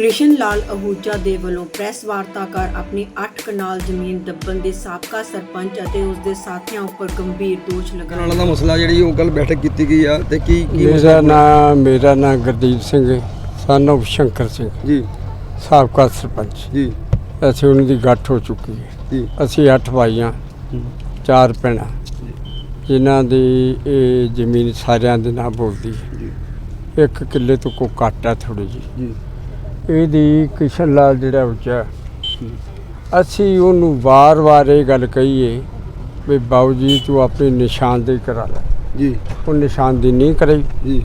ਕ੍ਰਿਸ਼ਨ ਲਾਲ ਅਹੂਜਾ ਦੇ ਵੱਲੋਂ ਪ੍ਰੈਸ ਵਾਰਤਾ ਕਰ ਆਪਣੀ 8 ਕਨਾਲ ਜ਼ਮੀਨ ਦੱਬਣ ਦੇ ਸਾਬਕਾ ਸਰਪੰਚ ਅਤੇ ਉਸ ਦੇ ਸਾਥੀਆਂ ਉੱਪਰ ਗੰਭੀਰ ਦੋਸ਼ ਲਗਾਏ ਕਨਾਲਾਂ ਦਾ ਮਸਲਾ ਜਿਹੜੀ ਉਹ ਕੱਲ ਬੈਠਕ ਕੀਤੀ ਗਈ ਆ ਤੇ ਕੀ ਕੀ ਮੇਰਾ ਨਾਮ ਮੇਰਾ ਨਾਮ ਗੁਰਦੀਪ ਸਿੰਘ ਹੈ। ਸ਼ੰਕਰ ਸਿੰਘ। ਜੀ। ਸਾਬਕਾ ਸਰਪੰਚ। ਜੀ। ਅਸੀਂ ਉਹਨਾਂ ਦੀ ਗੱਠ ਹੋ ਚੁੱਕੀ ਹੈ। ਜੀ। ਅਸੀਂ ਅੱਠ ਭਾਈਆਂ ਚਾਰ ਭੈਣਾਂ। ਜਿਨ੍ਹਾਂ ਦੀ ਇਹ ਜ਼ਮੀਨ ਸਾਰਿਆਂ ਦੇ ਨਾਂ ਬੋਲਦੀ ਹੈ। ਜੀ। ਇੱਕ ਕਿੱਲੇ ਤੋਂ ਕੋ ਘੱਟ ਹੈ ਥੋੜੀ ਜੀ ਜੀ। ਇਹਦੀ ਕਿਸ਼ਨ ਲਾਲ ਜਿਹੜਾ ਉੱਚਾ ਅਸੀਂ ਉਹਨੂੰ ਵਾਰ-ਵਾਰ ਇਹ ਗੱਲ ਕਹੀਏ ਵੀ ਬਾਊ ਜੀ ਤੂੰ ਆਪਣੀ ਨਿਸ਼ਾਨਦੇਹੀ ਕਰਾ ਲੈ। ਜੀ। ਉਹ ਨਿਸ਼ਾਨਦੇਹੀ ਨਹੀਂ ਕਰਾਈ। ਜੀ।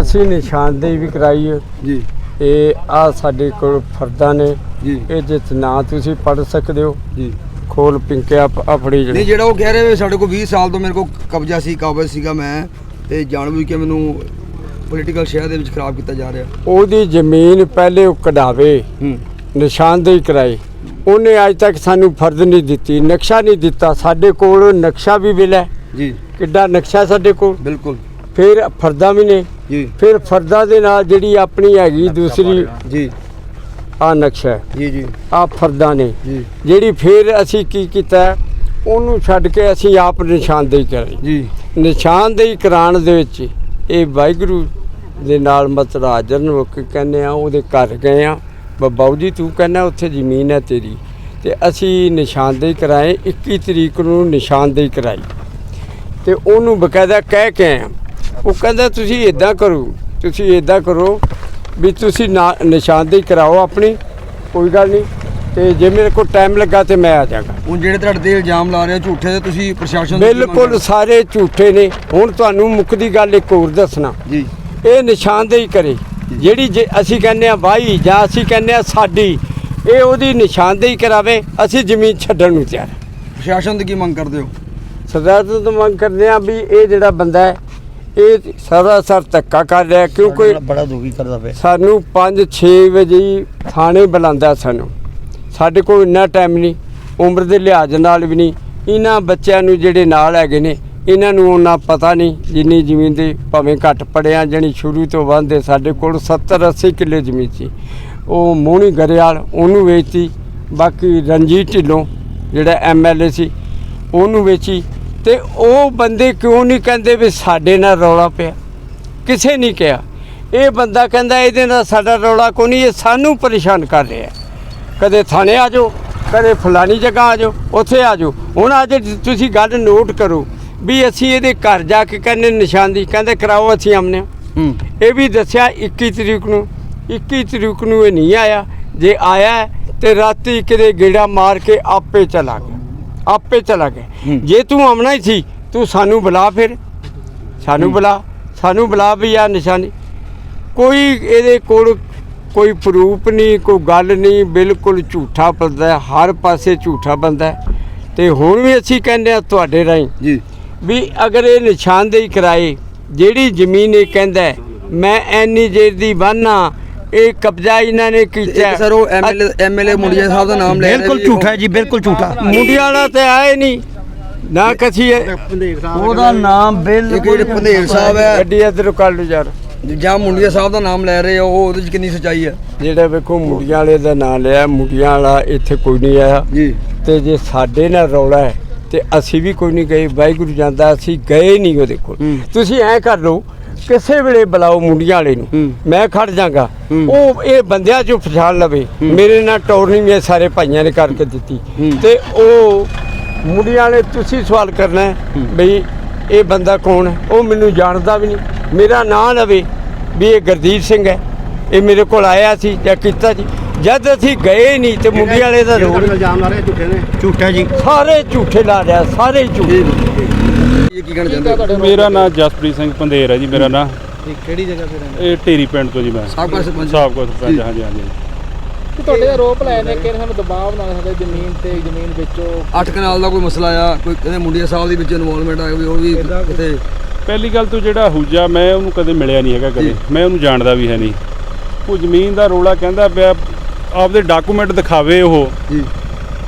ਅਸੀਂ ਨਿਸ਼ਾਨਦੇਹੀ ਵੀ ਕਰਾਈ ਜੀ। ਇਹ ਆ ਸਾਡੇ ਕੋਲ ਫਰਦਾਂ ਨੇ। ਜੀ। ਇਹ ਜਿਸ ਨਾਂ ਤੁਸੀਂ ਪੜ ਸਕਦੇ ਹੋ। ਜੀ। ਖੋਲ ਪਿੰਕਿਆ ਨਹੀਂ ਜਿਹੜੀ। ਜਿਹੜਾ ਉਹ ਕਹਿ ਰਹੇ ਸਾਡੇ ਕੋਲ 20 ਸਾਲ ਤੋਂ ਮੇਰੇ ਕੋਲ ਕਬਜ਼ਾ ਸੀ ਕਾਬਜ਼ ਸੀਗਾ ਮੈਂ। ਤੇ ਜਾਣਬੁੱਝ ਕੇ ਮੈਨੂੰ ਪੋਲੀਟੀਕਲ ਸ਼ਹਿਰ ਦੇ ਵਿੱਚ ਖਰਾਬ ਕੀਤਾ ਜਾ ਰਿਹਾ। ਉਹਦੀ ਜ਼ਮੀਨ ਪਹਿਲੇ ਉਹ ਕਢਾਵੇ ਹੂੰ। ਨਿਸ਼ਾਨਦੇਹੀ ਕਰਾਈ ਉਹਨੇ ਅੱਜ ਤੱਕ ਸਾਨੂੰ ਫਰਜ਼ ਨਹੀਂ ਦਿੱਤੀ ਨਕਸ਼ਾ ਨਹੀਂ ਦਿੱਤਾ। ਸਾਡੇ ਕੋਲ ਨਕਸ਼ਾ ਵੀ ਮਿਲਿਆ। ਜੀ। ਕਿੱਡਾ ਨਕਸ਼ਾ ਸਾਡੇ ਕੋਲ। ਬਿਲਕੁਲ। ਫਿਰ ਫਰਦਾਂ ਵੀ ਨੇ। ਜੀ। ਫਿਰ ਫਰਦਾਂ ਦੇ ਨਾਲ ਜਿਹੜੀ ਆਪਣੀ ਹੈਗੀ ਦੂਸਰੀ ਜੀ। ਆ ਨਕਸ਼ਾ। ਜੀ ਜੀ। ਆ ਫਰਦਾਂ ਨੇ। ਜੀ। ਜਿਹੜੀ ਫਿਰ ਅਸੀਂ ਕੀ ਕੀਤਾ ਉਹਨੂੰ ਛੱਡ ਕੇ ਅਸੀਂ ਆਪ ਨਿਸ਼ਾਨਦੇਹੀ ਕਰਾਈ। ਜੀ। ਨਿਸ਼ਾਨਦੇਹੀ ਕਰਾਉਣ ਦੇ ਵਿੱਚ ਇਹ ਵਾਹਿਗੁਰੂ ਦੇ ਨਾਲ ਮਤਲਬ ਹਾਜ਼ਰ ਨੂੰ ਕਿ ਕਹਿੰਦੇ ਆ ਉਹਦੇ ਘਰ ਗਏ ਆ। ਬਾਬੂ ਜੀ ਤੂੰ ਕਹਿੰਦਾ ਉੱਥੇ ਜ਼ਮੀਨ ਹੈ ਤੇਰੀ। ਤੇ ਅਸੀਂ ਨਿਸ਼ਾਨਦੇਹੀ ਕਰਾਏ 21 ਤਰੀਕ ਨੂੰ ਨਿਸ਼ਾਨਦੇਹੀ ਕਰਾਈ। ਤੇ ਉਹਨੂੰ ਬਕਾਇਦਾ ਕਹਿ ਕੇ ਆਏ ਆ। ਉਹ ਕਹਿੰਦਾ ਤੁਸੀਂ ਇਦਾਂ ਕਰੋ ਤੁਸੀਂ ਇਦਾਂ ਕਰੋ ਵੀ ਤੁਸੀਂ ਨਿਸ਼ਾਨਦੇਹੀ ਕਰਾਓ ਆਪਣੀ ਕੋਈ ਗੱਲ ਨਹੀਂ। ਤੇ ਜੇ ਮੇਰੇ ਕੋਲ ਟਾਈਮ ਲੱਗਾ ਤੇ ਮੈਂ ਆ ਜਾਗਾ। ਹੁਣ ਜਿਹੜੇ ਤੁਹਾਡੇ ਤੇ ਇਲਜ਼ਾਮ ਲਾ ਰਹੇ ਝੂਠੇ ਦੇ ਤੁਸੀਂ ਪ੍ਰਸ਼ਾਸਨ ਤੋਂ ਬਿਲਕੁਲ? ਸਾਰੇ ਝੂਠੇ ਨੇ। ਹੁਣ ਤੁਹਾਨੂੰ ਮੁੱਖ ਦੀ ਗੱਲ ਇੱਕ ਹੋਰ ਦੱਸਣਾ। ਜੀ। ਇਹ ਨਿਸ਼ਾਨਦੇਹੀ ਕਰੇ ਜਿਹੜੀ ਜੇ ਅਸੀਂ ਕਹਿੰਦੇ ਆ ਵਾਈ ਜਾਂ ਅਸੀਂ ਕਹਿੰਦੇ ਆ ਸਾਡੀ ਇਹ ਉਹਦੀ ਨਿਸ਼ਾਨਦੇਹੀ ਕਰਾਵੇ ਅਸੀਂ ਜ਼ਮੀਨ ਛੱਡਣ ਨੂੰ ਤਿਆਰ। ਪ੍ਰਸ਼ਾਸਨ ਦੀ ਕੀ ਮੰਗ ਕਰਦੇ ਹੋ? ਸਰਦਾਰ ਤੋਂ ਤਾਂ ਮੰਗ ਕਰਦੇ ਆ ਵੀ ਇਹ ਜਿਹੜਾ ਬੰਦਾ ਹੈ ਇਹ ਸਾਰਾ ਸਰ ਧੱਕਾ ਕਰ ਰਿਹਾ ਕਿਉਂਕਿ ਬੜਾ ਦੁਖੀ ਕਰਦਾ ਪਿਆ। ਸਾਨੂੰ 5-6 ਵਜੇ ਹੀ ਥਾਣੇ ਬੁਲਾਉਂਦਾ ਸਾਨੂੰ। ਸਾਡੇ ਕੋਲ ਇੰਨਾ ਟਾਈਮ ਨਹੀਂ ਉਮਰ ਦੇ ਲਿਹਾਜ਼ ਨਾਲ ਵੀ ਨਹੀਂ ਇਹਨਾਂ ਬੱਚਿਆਂ ਨੂੰ ਜਿਹੜੇ ਨਾਲ ਹੈਗੇ ਨੇ ਇਹਨਾਂ ਨੂੰ ਉਹਨਾਂ ਪਤਾ ਨਹੀਂ ਜਿੰਨੀ ਜ਼ਮੀਨ ਦੇ ਭਾਵੇਂ ਘੱਟ ਪੜਿਆ ਜਣੀ ਸ਼ੁਰੂ ਤੋਂ ਵਾਂਦੇ ਸਾਡੇ ਕੋਲ 70-80 ਕਿੱਲੇ ਜ਼ਮੀਨ ਸੀ। ਉਹ ਮੋਹਣੀ ਗਰੇਵਾਲ ਉਹਨੂੰ ਵੇਚਤੀ ਬਾਕੀ ਰਣਜੀਤ ਢਿੱਲੋਂ ਜਿਹੜਾ ਐਮਐਲਏ ਸੀ, ਉਹਨੂੰ ਵੇਚੀ ਤੇ ਉਹ ਬੰਦੇ ਕਿਉਂ ਨਹੀਂ ਕਹਿੰਦੇ ਵੀ ਸਾਡੇ ਨਾਲ ਰੌਲਾ ਪਿਆ? ਕਿਸੇ ਨਹੀਂ ਕਿਹਾ। ਇਹ ਬੰਦਾ ਕਹਿੰਦਾ ਇਹਦੇ ਨਾਲ ਸਾਡਾ ਰੌਲਾ ਕੋਈ ਨਹੀਂ? ਇਹ ਸਾਨੂੰ ਪਰੇਸ਼ਾਨ ਕਰ ਰਿਹਾ ਕਦੇ ਥਾਣੇ ਆ ਜਾਓ, ਕਦੇ ਫਲਾਣੀ ਜਗ੍ਹਾ ਆ ਜਾਓ, ਉੱਥੇ ਆ ਜਾਓ। ਹੁਣ ਅੱਜ ਤੁਸੀਂ ਗੱਲ ਨੋਟ ਕਰੋ ਵੀ ਅਸੀਂ ਇਹਦੇ ਘਰ ਜਾ ਕੇ ਕਹਿੰਦੇ ਨਿਸ਼ਾਨਦੀ ਕਹਿੰਦੇ ਕਰਾਓ ਅਸੀਂ ਆਮਨੇ। ਹੂੰ। ਇਹ ਵੀ ਦੱਸਿਆ 21 ਤਰੀਕ ਨੂੰ। 21 ਤਰੀਕ ਨੂੰ ਇਹ ਨਹੀਂ ਆਇਆ। ਜੇ ਆਇਆ ਤੇ ਰਾਤੀ ਕਿਤੇ ਗੇੜਾ ਮਾਰ ਕੇ ਆਪੇ ਚਲਾ ਗਿਆ। ਆਪੇ ਚਲਾ ਗਿਆ। ਜੇ ਤੂੰ ਆਉਣਾ ਹੀ ਸੀ ਤੂੰ ਸਾਨੂੰ ਬੁਲਾ ਫਿਰ। ਸਾਨੂੰ ਬੁਲਾ। ਸਾਨੂੰ ਬੁਲਾ ਵੀ ਆ ਨਿਸ਼ਾਨੀ। ਕੋਈ ਇਹਦੇ ਕੋਲ ਕੋਈ ਪ੍ਰੂਫ ਨਹੀਂ ਕੋਈ ਗੱਲ ਨਹੀਂ। ਬਿਲਕੁਲ ਝੂਠਾ ਬੰਦਾ ਹਰ ਪਾਸੇ ਝੂਠਾ ਬੰਦਾ। ਤੇ ਹੁਣ ਵੀ ਅਸੀਂ ਕਹਿੰਦੇ ਆ ਤੁਹਾਡੇ ਰਾਹੀਂ ਜੀ। ਵੀ ਅਗਰ ਇਹ ਨਿਸ਼ਾਨਦੇਹੀ ਕਰਾਏ ਜਿਹੜੀ ਜ਼ਮੀਨ ਇਹ ਕਹਿੰਦਾ ਮੈਂ ਐਨੀ ਜੇਰ ਦੀ ਬਾਨਾ ਇਹ ਕਬਜ਼ਾ ਇਹਨਾਂ ਨੇ ਕੀਤਾ ਸਰ ਉਹ ਐਮਐਲਏ ਐਮਐਲਏ ਮੁੰਡਿਆ ਸਾਹਿਬ ਦਾ ਨਾਮ ਲੈ ਬਿਲਕੁਲ ਝੂਠਾ ਜੀ ਬਿਲਕੁਲ ਝੂਠਾ। ਮੁੰਡਿਆਂ ਵਾਲਾ ਤੇ ਆਏ ਨਹੀਂ ਨਾ ਕਸੀ ਉਹਦਾ ਨਾਮ ਬਿਲਕੁਲ ਪੰਧੇਰ ਸਾਹਿਬ ਹੈ। ਗੱਡੀ ਇੱਧਰ ਕਰ ਲਓ ਯਾਰ। ਜਾਂ ਮੁੰਡਿਆ ਸਾਹਿਬ ਦਾ ਨਾਮ ਲੈ ਰਹੇ ਹੋ ਉਹ ਉਹਦੇ ਚ ਕਿੰਨੀ ਸੱਚਾਈ ਹੈ? ਜਿਹੜਾ ਵੇਖੋ ਮੁੰਡਿਆਂ ਵਾਲੇ ਦਾ ਨਾਂ ਲਿਆ ਮੁੰਡਿਆਂ ਵਾਲਾ ਇੱਥੇ ਕੋਈ ਨਹੀਂ ਆਇਆ। ਜੀ। ਤੇ ਜੇ ਸਾਡੇ ਨਾਲ ਰੌਲਾ ਹੈ ਤੇ ਅਸੀਂ ਵੀ ਕੋਈ ਨਹੀਂ ਗਏ ਵਾਹਿਗੁਰੂ ਜਾਂਦਾ ਅਸੀਂ ਗਏ ਨਹੀਂ ਉਹਦੇ ਕੋਲ। ਤੁਸੀਂ ਐ ਕਰ ਲਓ ਕਿਸੇ ਵੇਲੇ ਬੁਲਾਓ ਮੁੰਡਿਆਂ ਵਾਲੇ ਨੂੰ। ਮੈਂ ਖੜ ਜਾਗਾ। ਉਹ ਇਹ ਬੰਦਿਆਂ ਚੋਂ ਪਛਾਣ ਲਵੇ ਮੇਰੇ ਨਾਲ ਟੌਰਨੀ ਮੇਰੇ ਸਾਰੇ ਭਾਈਆਂ ਨੇ ਕਰਕੇ ਦਿੱਤੀ। ਤੇ ਉਹ ਮੁੰਡਿਆਂ ਵਾਲੇ ਤੁਸੀਂ ਸਵਾਲ ਕਰਨਾ ਹੈ ਬਈ ਇਹ ਬੰਦਾ ਕੌਣ ਹੈ? ਉਹ ਮੈਨੂੰ ਜਾਣਦਾ ਵੀ ਨਹੀਂ। ਮੇਰਾ ਨਾਂ ਲਵੇ ਵੀ ਇਹ ਗੁਰਦੀਪ ਸਿੰਘ ਹੈ। ਇਹ ਮੇਰੇ ਕੋਲ ਆਇਆ ਸੀ ਜਾਂ ਕੀਤਾ ਜੀ ਜਦ ਅਸੀਂ ਗਏ ਨਹੀਂ ਤੇ ਮੁੰਡੇ ਵਾਲੇ ਦਾ ਰੋਲ ਇਲਜ਼ਾਮ ਲਾ ਰਹੇ ਝੂਠੇ ਨੇ? ਝੂਠਾ ਜੀ। ਸਾਰੇ ਝੂਠੇ ਲਾ ਰਿਆ ਸਾਰੇ ਝੂਠੇ। ਇਹ ਕੀ ਕਹਿਣਾ ਚਾਹੁੰਦੇ ਮੇਰਾ ਨਾਮ ਜਸਪ੍ਰੀਤ ਸਿੰਘ ਪੰਧੇਰ ਹੈ ਜੀ ਮੇਰਾ ਨਾਮ ਕਿਹੜੀ ਜਗ੍ਹਾ ਤੇ ਰਹਿੰਦੇ? ਇਹ ਢੇਰੀ ਪਿੰਡ ਤੋਂ ਜੀ ਮੈਂ। ਸਾਬਕਾ ਸਰਪੰਚ। ਸਾਬਕਾ ਸਰਪੰਚ ਹਾਂਜੀ ਹਾਂਜੀ। ਤੁਹਾਡੇ ਆਰੋਪ ਲਾਏ ਨੇ ਕਿ ਸਾਨੂੰ ਦਬਾਅ ਬਣਾ ਸਕਦੇ ਜ਼ਮੀਨ ਤੇ ਜ਼ਮੀਨ ਵੇਚੋ? ਅੱਠ ਕਨਾਲ ਦਾ ਕੋਈ ਮਸਲਾ ਆ ਕੋਈ ਕਹਿੰਦੇ ਮੁੰਡਿਆ ਸਾਹਿਬ ਦੇ ਵਿੱਚ ਇਨਵੋਲਵਮੈਂਟ ਆ ਵੀ ਉਹ ਵੀ ਕਿਤੇ ਪਹਿਲੀ ਗੱਲ ਤੋਂ ਜਿਹੜਾ ਹੂਜਾ ਮੈਂ ਉਹਨੂੰ ਕਦੇ ਮਿਲਿਆ ਨਹੀਂ ਹੈਗਾ ਕਦੇ। ਮੈਂ ਉਹਨੂੰ ਜਾਣਦਾ ਵੀ ਹੈ ਨਹੀਂ। ਉਹ ਜ਼ਮੀਨ ਦਾ ਰੋਲਾ ਕਹਿੰਦਾ ਪਿਆ ਆਪਦੇ ਡਾਕੂਮੈਂਟ ਦਿਖਾਵੇ ਉਹ। ਜੀ।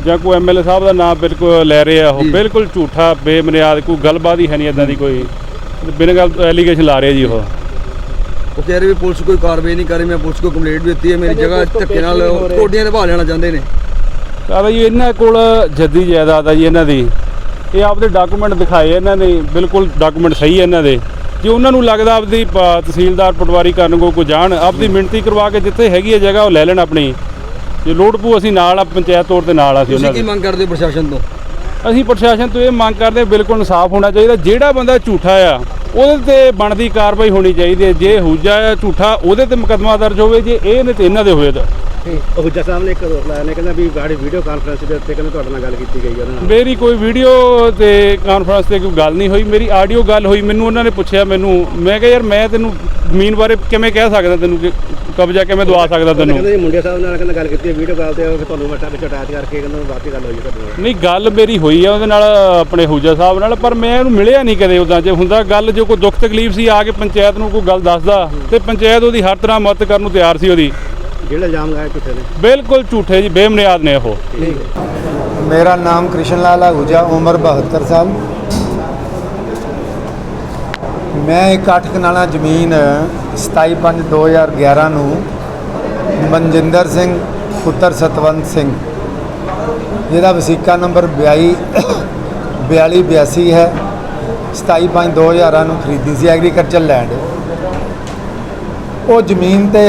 ਜਾਂ ਕੋਈ ਐਮਐਲਏ ਸਾਹਿਬ ਦਾ ਨਾਮ ਬਿਲਕੁਲ ਲੈ ਰਹੇ ਆ ਉਹ। ਬਿਲਕੁਲ ਝੂਠਾ ਬੇਬੁਨਿਆਦ ਕੋਈ ਗੱਲਬਾਤ ਹੀ ਹੈ ਨਹੀਂ ਇਦਾਂ ਦੀ ਕੋਈ। ਬਿਨਾਂ ਗੱਲ ਐਲੀਗੇਸ਼ਨ ਲਾ ਰਹੇ ਜੀ ਉਹ। ਉਹ ਕਹਿ ਰਹੇ ਵੀ ਪੁਲਿਸ ਕੋਈ ਕਾਰਵਾਈ ਨਹੀਂ ਕਰ ਮੈਂ ਪੁਲਿਸ ਕੋਲ ਕੰਪਲੇਂਟ ਵੀ ਦਿੱਤੀ ਹੈ ਮੇਰੀ ਜਗ੍ਹਾ ਧੱਕੇ ਨਾਲ। ਕੋਡੀਆਂ ਨਿਭਾ ਲੈਣਾ ਚਾਹੁੰਦੇ ਨੇ। ਕਾਹਦਾ ਜੀ ਇਹਨਾਂ ਕੋਲ ਜੱਦੀ ਜਾਇਦਾਦ ਆ ਜੀ ਇਹਨਾਂ ਦੀ। ਇਹ ਆਪਦੇ ਡਾਕੂਮੈਂਟ ਦਿਖਾਏ ਇਹਨਾਂ ਨੇ ਬਿਲਕੁਲ ਡਾਕੂਮੈਂਟ ਸਹੀ ਹੈ ਇਹਨਾਂ ਦੇ। ਜੇ ਉਹਨਾਂ ਨੂੰ ਲੱਗਦਾ ਆਪਦੀ ਪ- ਤਹਿਸੀਲਦਾਰ ਪਟਵਾਰੀ ਕਰਨ ਕੋ ਕੋ ਜਾਣ ਆਪਦੀ ਮਿਣਤੀ ਕਰਵਾ ਕੇ ਜਿੱਥੇ ਹੈਗੀ ਹੈ ਜਗ੍ਹਾ ਉਹ ਲੈ ਲੈਣ ਆਪਣੀ। ਜੇ ਲੋੜ ਪੂ ਅਸੀਂ ਨਾਲ ਆ ਪੰਚਾਇਤ ਤੌਰ ਤੇ ਨਾਲ ਆ ਅਸੀਂ ਤੁਸੀਂ ਉਹਨਾਂ ਕੀ ਦੇ। ਮੰਗ ਕਰਦੇ ਹੋ ਪ੍ਰਸ਼ਾਸਨ ਤੋਂ? ਅਸੀਂ ਪ੍ਰਸ਼ਾਸਨ ਤੋਂ ਇਹ ਮੰਗ ਕਰਦੇ ਬਿਲਕੁਲ ਇਨਸਾਫ ਹੋਣਾ ਚਾਹੀਦਾ। ਜਿਹੜਾ ਬੰਦਾ ਝੂਠਾ ਆ ਉਹਦੇ ਤੇ ਬਣਦੀ ਕਾਰਵਾਈ ਹੋਣੀ ਚਾਹੀਦੀ ਹੈ। ਜੇ ਹੂਜਾ ਆ ਝੂਠਾ ਉਹਦੇ ਤੇ ਮੁਕੱਦਮਾ ਦਰਜ ਹੋਵੇ ਜੇ ਇਹ ਨੇ ਤੇ ਇਹਨਾਂ ਦੇ ਹੋਏ ਤਾਂ। ਉਹ ਹੁੱਜਾ ਸਾਹਿਬ ਨੇ ਇੱਕ ਰੋਕ ਲਾਇਆ ਨੇ ਕਹਿੰਦਾ ਵੀ ਗਾੜੀ ਵੀਡੀਓ ਕਾਨਫਰੰਸ ਦੇ ਉੱਤੇ ਕਹਿੰਦੇ ਤੁਹਾਡੇ ਨਾਲ ਗੱਲ ਕੀਤੀ ਗਈ ਉਹਦੇ ਨਾਲ। ਮੇਰੀ ਕੋਈ ਵੀਡੀਓ ਤੇ ਕਾਨਫਰੰਸ ਤੇ ਕੋਈ ਗੱਲ ਨਹੀਂ ਹੋਈ। ਮੇਰੀ ਆਡੀਓ ਗੱਲ ਹੋਈ ਮੈਨੂੰ ਉਹਨਾਂ ਨੇ ਪੁੱਛਿਆ ਮੈਨੂੰ। ਮੈਂ ਕਿਹਾ ਯਾਰ ਮੈਂ ਤੈਨੂੰ ਜ਼ਮੀਨ ਬਾਰੇ ਕਿਵੇਂ ਕਹਿ ਸਕਦਾ ਤੈਨੂੰ ਕਿ ਕਬਜ਼ਾ ਕਿਵੇਂ ਦਵਾ ਸਕਦਾ ਤੈਨੂੰ? ਕਹਿੰਦੇ ਜੀ ਮੁੰਡੇ ਸਾਹਿਬ ਨਾਲ ਕਹਿੰਦਾ ਗੱਲ ਕੀਤੀ ਵੀਡੀਓ ਕਾਲ ਤੇ ਤੁਹਾਨੂੰ ਮੱਟਾ ਵਿੱਚ ਅਟੈਚ ਕਰਕੇ ਕਹਿੰਦਾ ਬਾਕੀ ਗੱਲ ਹੋਈ ਤੁਹਾਡੇ ਨਾਲ। ਨਹੀਂ ਗੱਲ ਮੇਰੀ ਹੋਈ ਆ ਉਹਦੇ ਨਾਲ ਆਪਣੇ ਹੂਜਾ ਸਾਹਿਬ ਨਾਲ ਪਰ ਮੈਂ ਉਹਨੂੰ ਮਿਲਿਆ ਨਹੀਂ ਕਦੇ ਉਦਾਂ ਜੇ ਹੁੰਦਾ ਗੱਲ ਜੋ ਕੋਈ ਦੁੱਖ ਤਕਲੀਫ ਸੀ ਆ ਕੇ ਪੰਚਾਇਤ ਨੂੰ ਕੋਈ ਗੱਲ ਦੱਸਦਾ ਤੇ ਪੰਚਾਇਤ ਉਹਦੀ ਹਰ ਤਰ੍ਹਾਂ ਮਦਦ ਕਰਨ ਨੂੰ ਤਿਆਰ ਸੀ ਉਹਦੀ। ਜਿਹੜਾ ਇਲਜ਼ਾਮ ਲਗਾਇਆ ਝੂਠੇ ਨੇ। ਬਿਲਕੁਲ ਝੂਠੇ ਜੀ ਬੇਬੁਨਿਆਦ ਨੇ ਉਹ। ਮੇਰਾ ਨਾਮ ਕ੍ਰਿਸ਼ਨ ਲਾਲ ਆਹੂਜਾ ਉਮਰ 72 ਸਾਲ। ਮੈਂ ਇੱਕ ਅੱਠ ਕਨਾਲਾ ਜ਼ਮੀਨ 27/5/2011 ਨੂੰ ਮਨਜਿੰਦਰ ਸਿੰਘ, ਪੁੱਤਰ ਸਤਵੰਤ ਸਿੰਘ। ਜਿਹਦਾ ਵਸੀਕਾ ਨੰਬਰ 22 4282 ਹੈ। 27/5/2011 ਨੂੰ ਖਰੀਦੀ ਸੀ ਐਗਰੀਕਲਚਰ ਲੈਂਡ। ਉਹ ਜ਼ਮੀਨ ਤੇ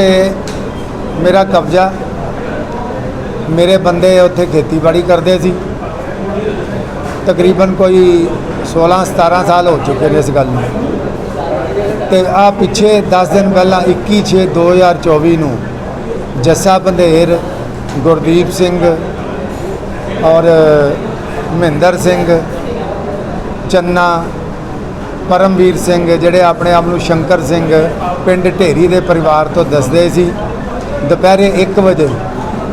ਮੇਰਾ ਕਬਜ਼ਾ। ਮੇਰੇ ਬੰਦੇ ਉੱਥੇ ਖੇਤੀਬਾੜੀ ਕਰਦੇ ਸੀ। ਤਕਰੀਬਨ ਕੋਈ 16 17 ਸਾਲ ਹੋ ਚੁੱਕੇ ਨੇ ਇਸ ਗੱਲ ਨੂੰ। ਤੇ ਆ ਪਿੱਛੇ 10 ਦਿਨ ਪਹਿਲਾਂ 21 6 2024 ਨੂੰ ਜੱਸਾ ਬੰਦੇਰ, ਗੁਰਦੀਪ ਸਿੰਘ ਔਰ ਮਹਿੰਦਰ ਸਿੰਘ, ਚੰਨਾ, ਪਰਮਵੀਰ ਸਿੰਘ ਜਿਹੜੇ ਆਪਣੇ ਆਪ ਨੂੰ ਸ਼ੰਕਰ ਸਿੰਘ ਪਿੰਡ ਢੇਰੀ ਦੇ ਪਰਿਵਾਰ ਤੋਂ ਦੱਸਦੇ ਸੀ। ਦੁਪਹਿਰੇ 1 ਵਜੇ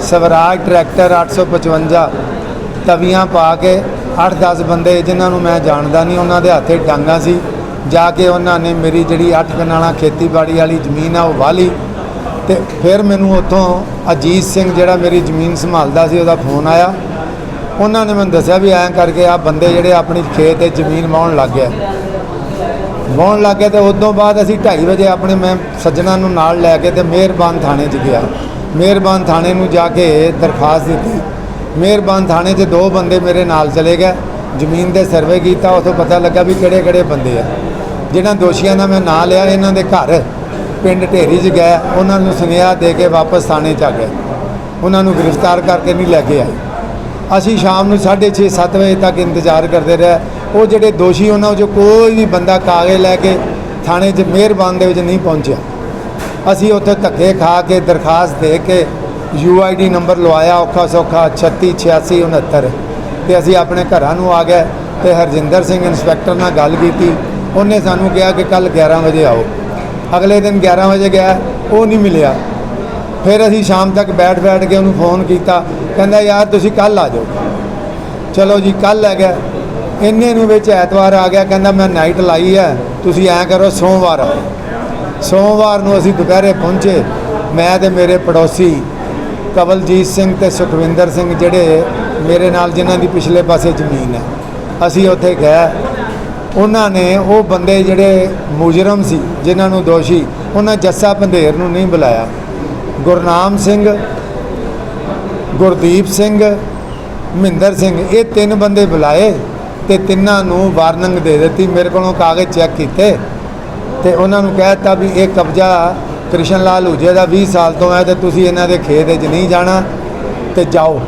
ਸਵਰਾਜ ਟਰੈਕਟਰ 855 ਤਵੀਆਂ ਪਾ ਕੇ 8-10 ਬੰਦੇ ਜਿਨ੍ਹਾਂ ਨੂੰ ਮੈਂ ਜਾਣਦਾ ਨਹੀਂ, ਉਹਨਾਂ ਦੇ ਹੱਥੇ ਡਾਂਗਾ ਸੀ। ਜਾ ਕੇ ਉਹਨਾਂ ਨੇ ਮੇਰੀ ਜਿਹੜੀ 8 ਕਨਾਲਾ ਖੇਤੀਬਾੜੀ ਵਾਲੀ ਜ਼ਮੀਨ ਆ ਉਹ ਵਾਲੀ ਤੇ ਫਿਰ ਮੈਨੂੰ ਉੱਥੋਂ ਅਜੀਤ ਸਿੰਘ ਜਿਹੜਾ ਮੇਰੀ ਜ਼ਮੀਨ ਸੰਭਾਲਦਾ ਸੀ ਉਹਦਾ ਫੋਨ ਆਇਆ। ਉਹਨਾਂ ਨੇ ਮੈਨੂੰ ਦੱਸਿਆ ਵੀ ਐਂ ਕਰਕੇ ਆ ਬੰਦੇ ਜਿਹੜੇ ਆਪਣੀ ਖੇਤ ਤੇ ਜ਼ਮੀਨ ਵਾਹੁਣ ਲੱਗ ਗਿਆ ਵਾਹੁਣ ਲੱਗ ਗਏ ਤੇ ਉਦੋਂ ਬਾਅਦ ਅਸੀਂ 2:30 ਵਜੇ ਆਪਣੇ ਮੈਂ ਸੱਜਣਾ ਨੂੰ ਨਾਲ ਲੈ ਕੇ ਤੇ ਮਿਹਰਬਾਨ ਥਾਣੇ 'ਚ ਗਿਆ। ਮਿਹਰਬਾਨ ਥਾਣੇ ਨੂੰ ਜਾ ਕੇ ਦਰਖਾਸਤ ਦਿੱਤੀ। ਮਿਹਰਬਾਨ ਥਾਣੇ 'ਚ ਦੋ ਬੰਦੇ ਮੇਰੇ ਨਾਲ ਚਲੇ ਗਏ। ਜ਼ਮੀਨ ਦੇ ਸਰਵੇ ਕੀਤਾ, ਉਥੋਂ ਪਤਾ ਲੱਗਾ ਵੀ ਕਿਹੜੇ ਕਿਹੜੇ ਬੰਦੇ ਆ। ਜਿਹਨਾਂ ਦੋਸ਼ੀਆਂ ਦਾ ਮੈਂ ਨਾਂ ਲਿਆ, ਇਹਨਾਂ ਦੇ ਘਰ ਪਿੰਡ ਢੇਰੀ 'ਚ ਗਏ ਉਹਨਾਂ ਨੂੰ ਸੁਨੇਹਾ ਦੇ ਕੇ ਵਾਪਸ ਥਾਣੇ 'ਚ ਆ ਗਏ ਉਹਨਾਂ ਨੂੰ ਗ੍ਰਿਫਤਾਰ ਕਰਕੇ ਨਹੀਂ ਲੈ ਕੇ ਆਏ। ਅਸੀਂ ਸ਼ਾਮ ਨੂੰ 6:30 7 ਵਜੇ ਤੱਕ ਇੰਤਜ਼ਾਰ ਕਰਦੇ ਰਹੇ। ਉਹ ਜਿਹੜੇ ਦੋਸ਼ੀ ਉਹਨਾਂ ਵਿੱਚੋਂ ਕੋਈ ਵੀ ਬੰਦਾ ਕਾਗਜ਼ ਲੈ ਕੇ ਥਾਣੇ 'ਚ ਮਿਹਰਬਾਨ ਦੇ ਵਿੱਚ ਨਹੀਂ ਪਹੁੰਚਿਆ। ਅਸੀਂ ਉੱਥੇ ਧੱਕੇ ਖਾ ਕੇ ਦਰਖਾਸਤ ਦੇ ਕੇ ਯੂਆਈਡੀ ਨੰਬਰ ਲਵਾਇਆ, ਔਖਾ ਸੌਖਾ 36 86 69 ਤੇ ਅਸੀਂ ਆਪਣੇ ਘਰਾਂ ਨੂੰ ਆ ਗਏ ਤੇ ਹਰਜਿੰਦਰ ਸਿੰਘ ਇੰਸਪੈਕਟਰ ਨਾਲ ਗੱਲ ਕੀਤੀ। ਉਹਨੇ ਸਾਨੂੰ ਕਿਹਾ ਕਿ ਕੱਲ 11 ਵਜੇ ਆਓ। ਅਗਲੇ ਦਿਨ 11 ਵਜੇ ਗਿਆ, ਉਹ ਨਹੀਂ ਮਿਲਿਆ। ਫਿਰ ਅਸੀਂ ਸ਼ਾਮ ਤੱਕ ਬੈਠ ਬੈਠ ਕੇ ਉਹਨੂੰ ਫੋਨ ਕੀਤਾ। ਕਹਿੰਦਾ, ਯਾਰ, ਤੁਸੀਂ ਕੱਲ ਆ ਜਾਓ। ਚਲੋ ਜੀ ਕੱਲ ਆ ਗਿਆ। ਇੰਨੇ ਨੂੰ ਵਿੱਚ ਐਤਵਾਰ ਆ ਗਿਆ। ਕਹਿੰਦਾ, ਮੈਂ ਨਾਈਟ ਲਾਈ ਹੈ ਤੁਸੀਂ ਐਂ ਕਰੋ, ਸੋਮਵਾਰ ਆਓ। ਸੋਮਵਾਰ ਨੂੰ ਅਸੀਂ ਦੁਪਹਿਰੇ ਪਹੁੰਚੇ। ਮੈਂ ਤੇ ਮੇਰੇ ਪੜੋਸੀ ਕਵਲਜੀਤ ਸਿੰਘ ਤੇ ਸੁਖਵਿੰਦਰ ਸਿੰਘ, ਜਿਹੜੇ ਮੇਰੇ ਨਾਲ ਜਿਨ੍ਹਾਂ ਦੀ ਪਿਛਲੇ ਪਾਸੇ ਜ਼ਮੀਨ ਹੈ। ਅਸੀਂ ਉੱਥੇ ਗਏ। ਉਹਨਾਂ ਨੇ ਉਹ ਬੰਦੇ ਜਿਹੜੇ ਮੁਜਰਮ ਸੀ ਜਿਨ੍ਹਾਂ ਨੂੰ ਦੋਸ਼ੀ ਉਹਨਾਂ ਜੱਸਾ ਪੰਧੇਰ ਨੂੰ ਨਹੀਂ ਬੁਲਾਇਆ। ਗੁਰਨਾਮ ਸਿੰਘ ਗੁਰਦੀਪ ਸਿੰਘ ਮਹਿੰਦਰ ਸਿੰਘ ਇਹ ਤਿੰਨ ਬੰਦੇ ਬੁਲਾਏ ਤੇ ਤਿੰਨਾਂ ਨੂੰ ਵਾਰਨਿੰਗ ਦੇ ਦਿੱਤੀ ਮੇਰੇ ਕੋਲੋਂ ਕਾਗਜ਼ ਚੈੱਕ ਕੀਤੇ ਤੇ ਉਹਨਾਂ ਨੂੰ ਕਹਿ ਦਿੱਤਾ ਵੀ ਇਹ ਕਬਜ਼ਾ ਕ੍ਰਿਸ਼ਨ ਲਾਲ ਹੂਜੇ ਦਾ 20 ਸਾਲ ਤੋਂ ਹੈ ਤੇ ਤੁਸੀਂ ਇਹਨਾਂ ਦੇ ਖੇਤ ਵਿੱਚ ਨਹੀਂ ਜਾਣਾ ਤੇ ਜਾਓ।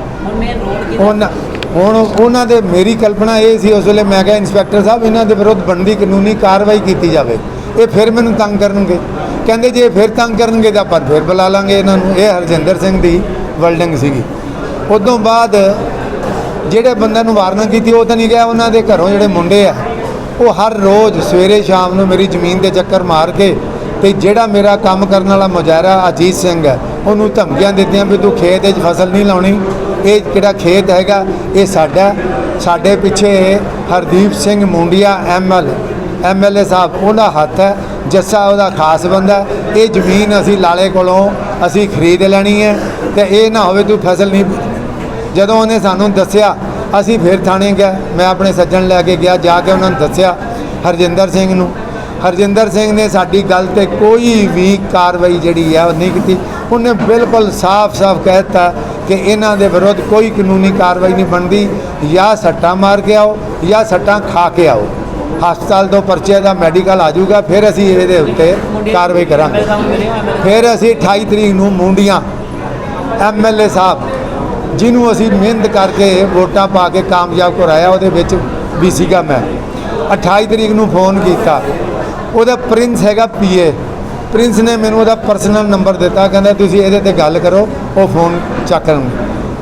ਉਹਨਾਂ ਹੁਣ ਉਹਨਾਂ ਦੇ ਮੇਰੀ ਕਲਪਨਾ ਇਹ ਸੀ ਉਸ ਵੇਲੇ ਮੈਂ ਕਿਹਾ, ਇੰਸਪੈਕਟਰ ਸਾਹਿਬ, ਇਹਨਾਂ ਦੇ ਵਿਰੁੱਧ ਬਣਦੀ ਕਾਨੂੰਨੀ ਕਾਰਵਾਈ ਕੀਤੀ ਜਾਵੇ। ਇਹ ਫਿਰ ਮੈਨੂੰ ਤੰਗ ਕਰਨਗੇ। ਕਹਿੰਦੇ ਜੇ ਫਿਰ ਤੰਗ ਕਰਨਗੇ ਤਾਂ ਆਪਾਂ ਫਿਰ ਬੁਲਾ ਲਾਂਗੇ ਇਹਨਾਂ ਨੂੰ। ਇਹ ਹਰਜਿੰਦਰ ਸਿੰਘ ਦੀ ਵਲਡਿੰਗ ਸੀਗੀ। ਉਦੋਂ ਬਾਅਦ ਜਿਹੜੇ ਬੰਦਿਆਂ ਨੂੰ ਵਾਰਨਿੰਗ ਕੀਤੀ, ਉਹ ਤਾਂ ਨਹੀਂ ਗਿਆ। ਉਹਨਾਂ ਦੇ ਘਰੋਂ ਜਿਹੜੇ ਮੁੰਡੇ ਆ, ਉਹ ਹਰ ਰੋਜ਼ ਸਵੇਰੇ ਸ਼ਾਮ ਨੂੰ ਮੇਰੀ ਜ਼ਮੀਨ ਦੇ ਚੱਕਰ ਮਾਰ ਕੇ ਤੇ ਜਿਹੜਾ ਮੇਰਾ ਕੰਮ ਕਰਨ ਵਾਲਾ ਮੁਜਾਰਾ ਅਜੀਤ ਸਿੰਘ ਹੈ, ਉਹਨੂੰ ਧਮਕੀਆਂ ਦਿੱਤੀਆਂ ਵੀ ਤੂੰ ਖੇਤ ਵਿੱਚ ਫਸਲ ਨਹੀਂ ਲਾਉਣੀ। ਇਹ ਕਿਹੜਾ ਖੇਤ ਹੈਗਾ? ਇਹ ਸਾਡਾ ਸਾਡੇ ਪਿੱਛੇ ਹਰਦੀਪ ਸਿੰਘ ਮੁੰਡੀਆ ਐਮਐਲ ਐਮਐਲਏ ਸਾਹਿਬ, ਉਹਦਾ ਹੱਥ ਹੈ। ਜੱਸਾ ਉਹਦਾ ਖਾਸ ਬੰਦਾ ਇਹ ਜ਼ਮੀਨ ਅਸੀਂ ਲਾਲੇ ਕੋਲੋਂ ਅਸੀਂ ਖਰੀਦ ਲੈਣੀ ਹੈ ਤੇ ਇਹ ਨਾ ਹੋਵੇ ਤੂੰ ਫਸਲ ਨਹੀਂ ਜਦੋਂ ਉਹਨੇ ਸਾਨੂੰ ਦੱਸਿਆ, ਅਸੀਂ ਫਿਰ ਥਾਣੇ ਗਏ। ਮੈਂ ਆਪਣੇ ਸੱਜਣ ਲੈ ਕੇ ਗਿਆ, ਜਾ ਕੇ ਉਹਨਾਂ ਨੂੰ ਦੱਸਿਆ ਹਰਜਿੰਦਰ ਸਿੰਘ ਨੂੰ। ਹਰਜਿੰਦਰ ਸਿੰਘ ਨੇ ਸਾਡੀ ਗੱਲ ਤੇ ਕੋਈ ਵੀ ਕਾਰਵਾਈ ਜਿਹੜੀ ਹੈ ਉਹ ਨਹੀਂ ਕੀਤੀ। ਉਹਨੇ ਬਿਲਕੁਲ ਸਾਫ਼-ਸਾਫ਼ ਕਹਿ ਦਿੱਤਾ ਕਿ ਇਹਨਾਂ ਦੇ ਵਿਰੁੱਧ ਕੋਈ ਕਾਨੂੰਨੀ ਕਾਰਵਾਈ ਨਹੀਂ ਬਣਦੀ। ਜਾਂ ਸੱਟਾਂ ਮਾਰ ਕੇ ਆਓ ਜਾਂ ਸੱਟਾਂ ਖਾ ਕੇ ਆਓ। ਹਸਪਤਾਲ ਤੋਂ ਪਰਚੇ ਦਾ ਮੈਡੀਕਲ ਆ ਜਾਊਗਾ, ਫਿਰ ਅਸੀਂ ਇਹਦੇ ਉੱਤੇ ਕਾਰਵਾਈ ਕਰਾਂਗੇ। ਫਿਰ ਅਸੀਂ 28 ਤਰੀਕ ਨੂੰ ਮੁੰਡੀਆਂ ਐਮਐਲਏ ਸਾਹਿਬ, ਜਿਹਨੂੰ ਅਸੀਂ ਮਿਹਨਤ ਕਰਕੇ ਵੋਟਾਂ ਪਾ ਕੇ ਕਾਮਯਾਬ ਕਰਾਇਆ, ਉਹਦੇ ਵਿੱਚ ਵੀ ਸੀਗਾ ਮੈਂ। 28 ਤਰੀਕ ਨੂੰ ਫੋਨ ਕੀਤਾ। ਉਹਦਾ ਪ੍ਰਿੰਸ ਹੈਗਾ ਪੀਏ। ਪ੍ਰਿੰਸ ਨੇ ਮੈਨੂੰ ਉਹਦਾ ਪਰਸਨਲ ਨੰਬਰ ਦਿੱਤਾ। ਕਹਿੰਦਾ ਤੁਸੀਂ ਇਹਦੇ ਤੇ ਗੱਲ ਕਰੋ, ਉਹ ਫੋਨ ਚੱਕਣ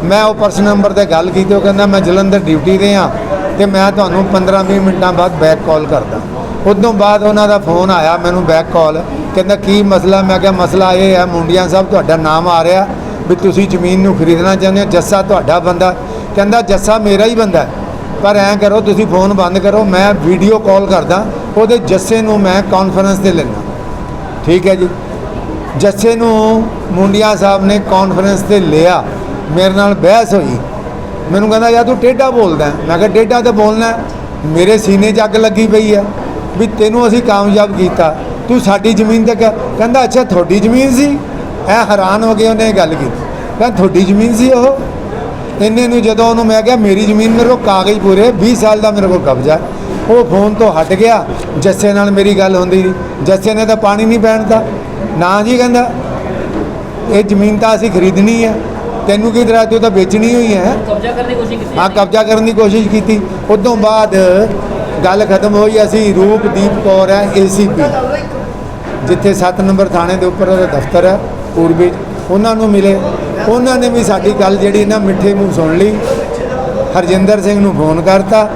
ਮੈਂ ਉਹ ਪਰਸਨਲ ਨੰਬਰ ਤੇ ਗੱਲ ਕੀਤੀ, ਉਹ ਕਹਿੰਦਾ ਮੈਂ ਜਲੰਧਰ ਡਿਊਟੀ ਤੇ ਆ ਤੇ ਮੈਂ ਤੁਹਾਨੂੰ 15-20 ਮਿੰਟਾਂ ਬਾਅਦ ਬੈਕ ਕਾਲ ਕਰਦਾ। ਉਦੋਂ ਬਾਅਦ ਉਹਨਾਂ ਦਾ ਫੋਨ ਆਇਆ, ਮੈਨੂੰ ਬੈਕ ਕਾਲ ਕਹਿੰਦਾ, ਕੀ ਮਸਲਾ? ਮੈਂ ਕਿਹਾ, ਮਸਲਾ ਇਹ ਹੈ, ਮੁੰਡੀਆਂ ਸਾਹਿਬ ਤੁਹਾਡਾ ਨਾਮ ਆ ਰਿਹਾ ਵੀ ਤੁਸੀਂ ਜ਼ਮੀਨ ਨੂੰ ਖਰੀਦਣਾ ਚਾਹੁੰਦੇ ਹੋ, ਜੱਸਾ ਤੁਹਾਡਾ ਬੰਦਾ ਕਹਿੰਦਾ, ਜੱਸਾ ਮੇਰਾ ਹੀ ਬੰਦਾ ਪਰ ਐਂ ਕਰੋ, ਤੁਸੀਂ ਫੋਨ ਬੰਦ ਕਰੋ, ਮੈਂ ਵੀਡੀਓ ਕਾਲ ਕਰਦਾ ਉਹਦੇ ਜੱਸੇ ਨੂੰ ਮੈਂ ਕਾਨਫਰੰਸ ਤੇ ਲੈਣਾ ਠੀਕ ਹੈ ਜੀ? ਜੱਸੇ ਨੂੰ ਮੁੰਡਿਆ ਸਾਹਿਬ ਨੇ ਕਾਨਫਰੰਸ ਤੇ ਲਿਆ। ਮੇਰੇ ਨਾਲ ਬਹਿਸ ਹੋਈ। ਮੈਨੂੰ ਕਹਿੰਦਾ, ਯਾਰ ਤੂੰ ਟੇਢਾ ਬੋਲਦਾ ਮੈਂ ਕਿਹਾ, ਟੇਢਾ ਤੇ ਬੋਲਣਾ ਮੇਰੇ ਸੀਨੇ 'ਚ ਅੱਗ ਲੱਗੀ ਪਈ ਹੈ ਵੀ ਤੈਨੂੰ ਅਸੀਂ ਕਾਮਯਾਬ ਕੀਤਾ। ਤੂੰ ਸਾਡੀ ਜ਼ਮੀਨ ਤੇ ਕਿਆ- ਕਹਿੰਦਾ, ਅੱਛਾ, ਤੁਹਾਡੀ ਜ਼ਮੀਨ ਸੀ? ਐ ਹੈਰਾਨ ਹੋ ਕੇ ਉਹਨੇ ਇਹ ਗੱਲ ਕੀਤੀ। ਕਹਿੰਦਾ, ਤੁਹਾਡੀ ਜ਼ਮੀਨ ਸੀ ਉਹ? ਇੰਨੇ ਨੂੰ ਜਦੋਂ ਉਹਨੂੰ ਮੈਂ ਕਿਹਾ, ਮੇਰੀ ਜ਼ਮੀਨ ਮੇਰੇ ਕੋਲ ਕਾਗਜ਼ ਪੂਰੇ 20 ਸਾਲ ਦਾ ਮੇਰੇ ਕੋਲ ਕਬਜ਼ਾ ਉਹ ਫੋਨ ਤੋਂ ਹਟ ਗਿਆ। ਜੱਸੇ ਨਾਲ ਮੇਰੀ ਗੱਲ ਹੁੰਦੀ ਸੀ। ਜੱਸੇ ਨੇ ਤਾਂ ਪਾਣੀ ਨਹੀਂ ਪੈਣ ਦਿੱਤਾ ਨਾ ਜੀ ਕਹਿੰਦਾ ਇਹ ਜ਼ਮੀਨ ਤਾਂ ਅਸੀਂ ਖਰੀਦਣੀ ਹੈ ਤੈਨੂੰ ਕੀ ਦਰਾ ਤੂੰ ਤਾਂ ਵੇਚਣੀ ਹੋਈ ਹੈ ਕਬਜ਼ਾ ਕਰਨ ਦੀ ਕੋਸ਼ਿਸ਼ ਕੀਤੀ ਹਾਂ ਕਬਜ਼ਾ ਕਰਨ ਦੀ ਕੋਸ਼ਿਸ਼ ਕੀਤੀ। ਉਦੋਂ ਬਾਅਦ ਗੱਲ ਖਤਮ ਹੋਈ। ਅਸੀਂ ਰੂਪਦੀਪ ਕੌਰ ਹੈ ਏਸੀਪੀ ਜਿੱਥੇ 7 ਨੰਬਰ ਥਾਣੇ ਦੇ ਉੱਪਰ ਉਹਦਾ ਦਫ਼ਤਰ ਹੈ ਪੂਰਬੀ। ਉਹਨਾਂ ਨੂੰ ਮਿਲੇ। ਉਹਨਾਂ ਨੇ ਵੀ ਸਾਡੀ ਗੱਲ ਜਿਹੜੀ ਨਾ ਮਿੱਠੇ ਮੂੰਹ ਸੁਣ ਲਈ। ਹਰਜਿੰਦਰ ਸਿੰਘ ਨੂੰ ਫੋਨ ਕਰਤਾ।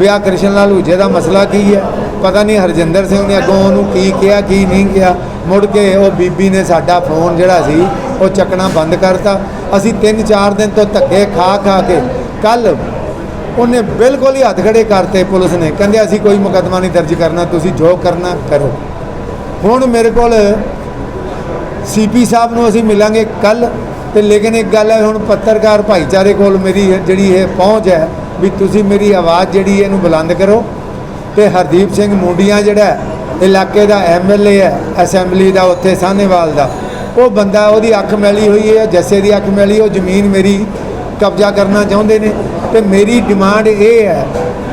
ਵੀ ਆ ਕ੍ਰਿਸ਼ਨ ਲਾਲ ਹੂਜੇ ਦਾ ਮਸਲਾ ਕੀ ਹੈ? ਪਤਾ ਨਹੀਂ ਹਰਜਿੰਦਰ ਸਿੰਘ ਨੇ ਅੱਗੋਂ ਉਹਨੂੰ ਕੀ ਕਿਹਾ, ਕੀ ਨਹੀਂ ਕਿਹਾ। ਮੁੜ ਕੇ ਉਹ ਬੀਬੀ ਨੇ ਸਾਡਾ ਫੋਨ ਜਿਹੜਾ ਸੀ, ਉਹ ਚੱਕਣਾ ਬੰਦ ਕਰਤਾ। ਅਸੀਂ 3-4 ਦਿਨ ਤੋਂ ਧੱਕੇ ਖਾ ਖਾ ਕੇ ਕੱਲ ਉਹਨੇ ਬਿਲਕੁਲ ਹੀ ਹੱਥ ਖੜੇ ਕਰਤੇ ਪੁਲਿਸ ਨੇ। ਕਹਿੰਦੇ, ਅਸੀਂ ਕੋਈ ਮੁਕੱਦਮਾ ਨਹੀਂ ਦਰਜ ਕਰਨਾ, ਤੁਸੀਂ ਜੋ ਕਰਨਾ ਕਰੋ। ਹੁਣ ਮੇਰੇ ਕੋਲ ਸੀਪੀ ਸਾਹਿਬ ਨੂੰ ਅਸੀਂ ਮਿਲਾਂਗੇ ਕੱਲ ਤੇ ਲੇਕਿਨ ਇੱਕ ਗੱਲ ਹੈ, ਹੁਣ ਪੱਤਰਕਾਰ ਭਾਈਚਾਰੇ ਕੋਲ ਮੇਰੀ ਜਿਹੜੀ ਇਹ ਪਹੁੰਚ ਹੈ ਵੀ ਤੁਸੀਂ ਮੇਰੀ ਆਵਾਜ਼ ਜਿਹੜੀ ਇਹਨੂੰ ਬੁਲੰਦ ਕਰੋ। ਤੇ ਹਰਦੀਪ ਸਿੰਘ ਮੁੰਡੀਆਂ ਜਿਹੜਾ ਇਲਾਕੇ ਦਾ ਐਮਐਲਏ ਹੈ ਅਸੈਂਬਲੀ ਦਾ, ਉੱਥੇ ਸਾਹਨੇਵਾਲ ਦਾ, ਉਹ ਬੰਦਾ ਉਹਦੀ ਅੱਖ ਮੈਲੀ ਹੋਈ ਹੈ, ਜੱਸੇ ਦੀ ਅੱਖ ਮੈਲੀ, ਉਹ ਜ਼ਮੀਨ ਮੇਰੀ ਕਬਜ਼ਾ ਕਰਨਾ ਚਾਹੁੰਦੇ ਨੇ। ਤੇ ਮੇਰੀ ਡਿਮਾਂਡ ਇਹ ਹੈ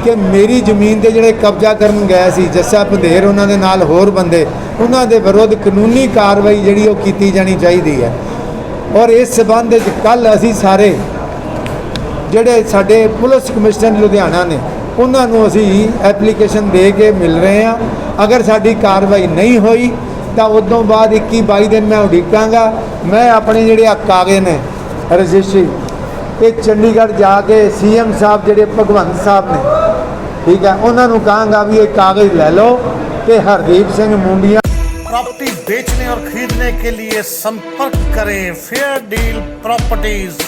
ਕਿ ਮੇਰੀ ਜ਼ਮੀਨ ਤੇ ਜਿਹੜੇ ਕਬਜ਼ਾ ਕਰਨ ਗਏ ਸੀ, ਜੱਸਾ ਪੰਧੇਰ ਉਹਨਾਂ ਦੇ ਨਾਲ ਹੋਰ ਬੰਦੇ, ਉਹਨਾਂ ਦੇ ਵਿਰੁੱਧ ਕਾਨੂੰਨੀ ਕਾਰਵਾਈ ਜਿਹੜੀ ਉਹ ਕੀਤੀ ਜਾਣੀ ਚਾਹੀਦੀ ਹੈ। ਔਰ ਇਸ ਸਬੰਧ ਵਿੱਚ ਕੱਲ ਅਸੀਂ ਸਾਰੇ ਜਿਹੜੇ ਸਾਡੇ ਪੁਲਿਸ ਕਮਿਸ਼ਨਰ ਲੁਧਿਆਣਾ ਨੇ ਉਹਨਾਂ ਨੂੰ ਅਸੀਂ ਐਪਲੀਕੇਸ਼ਨ ਦੇ ਕੇ ਮਿਲ ਰਹੇ ਹਾਂ ਅਗਰ ਸਾਡੀ ਕਾਰਵਾਈ ਨਹੀਂ ਹੋਈ ਤਾਂ ਉਦੋਂ ਬਾਅਦ 21 22 ਦਿਨ ਮੈਂ ਉਡੀਕਾਂਗਾ ਮੈਂ ਆਪਣੇ ਜਿਹੜੇ ਆ ਕਾਗਜ਼ ਨੇ ਰਜਿਸਟਰੀ ਇਹ ਚੰਡੀਗੜ੍ਹ ਜਾ ਕੇ ਸੀਐਮ ਸਾਹਿਬ ਜਿਹੜੇ ਭਗਵੰਤ ਸਾਹਿਬ ਨੇ ਠੀਕ ਹੈ ਉਹਨਾਂ ਨੂੰ ਕਹਾਂਗਾ ਵੀ ਇਹ ਕਾਗਜ਼ ਲੈ ਲਓ ਤੇ ਹਰਦੀਪ ਸਿੰਘ ਮੁੰਡੀਆਂ प्रॉपर्टी बेचने और खरीदने के लिए संपर्क करें फेयर डील प्रॉपर्टीज